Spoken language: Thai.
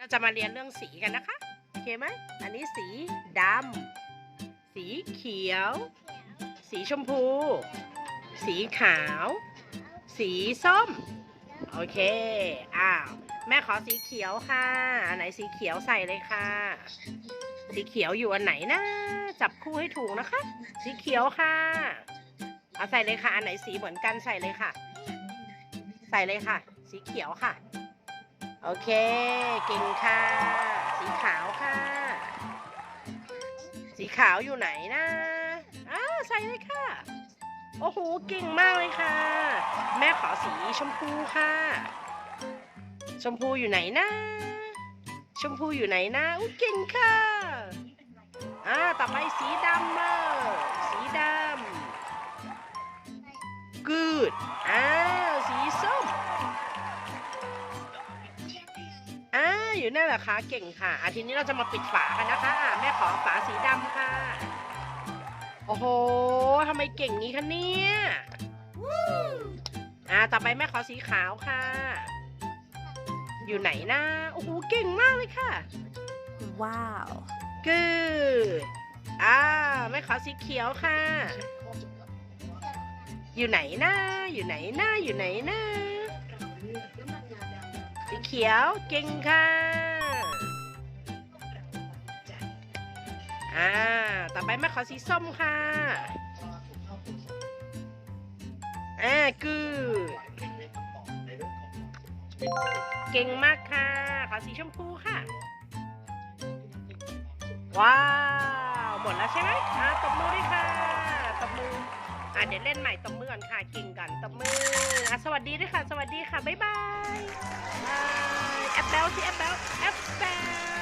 เราจะมาเรียนเรื่องสีกันนะคะ โอเคไหมอันนี้สีดำสีเขียว สีชมพู สีขาว สีส้ม โอเค อ้าว แม่ขอสีเขียวค่ะ อันไหนสีเขียวใส่เลยค่ะ สีเขียวอยู่อันไหนนะ จับคู่ให้ถูกนะคะ สีเขียวค่ะ เอาใส่เลยค่ะ อันไหนสีเหมือนกันใส่เลยค่ะ ใส่เลยค่ะ สีเขียวค่ะ โอเค เก่งค่ะ สีขาวค่ะ สีขาวอยู่ไหนนะอ้าใส่เลยค่ะ โอ้โห เก่งมากเลยค่ะ แม่ขอสีชมพูค่ะ ชมพูอยู่ไหนนะ ชมพูอยู่ไหนนะอู้เก่งค่ะ อ่า ต่อไปสีดำมา อ่าอยู่นั่นแหละคะเก่งค่ะอาทีนี้เราจะมาปิดฝากันนะคะอ่าแม่ขอฝาสีดำค่ะ โอ้โหทำไมเก่งนี้คะเนี่ยอ่าต่อไปแม่ขอสีขาวค่ะ อยู่ไหนนะโอ้โหเก่งมากเลยค่ะ Wow. good อ่าแม่ขอสีเขียวค่ะ อยู่ไหนนะอยู่ไหนนะอยู่ไหนนะสีเขียวเก่งค่ะ อ่า ต่อไปแม่ขอสีส้มค่ะ อ่า good เก่งมากค่ะ ขอสีชมพูค่ะ ว้าว หมดแล้วใช่ไหมอ่าตบมือด้วยค่ะ ตบมือ อ่าเดี๋ยวเล่นใหม่ตบมือก่อนค่ะ เก่งก่อนตบมืออะสวัสดีด้วยค่ะ สวัสดีค่ะ บ๊ายบาย F belt, F belt, F belt.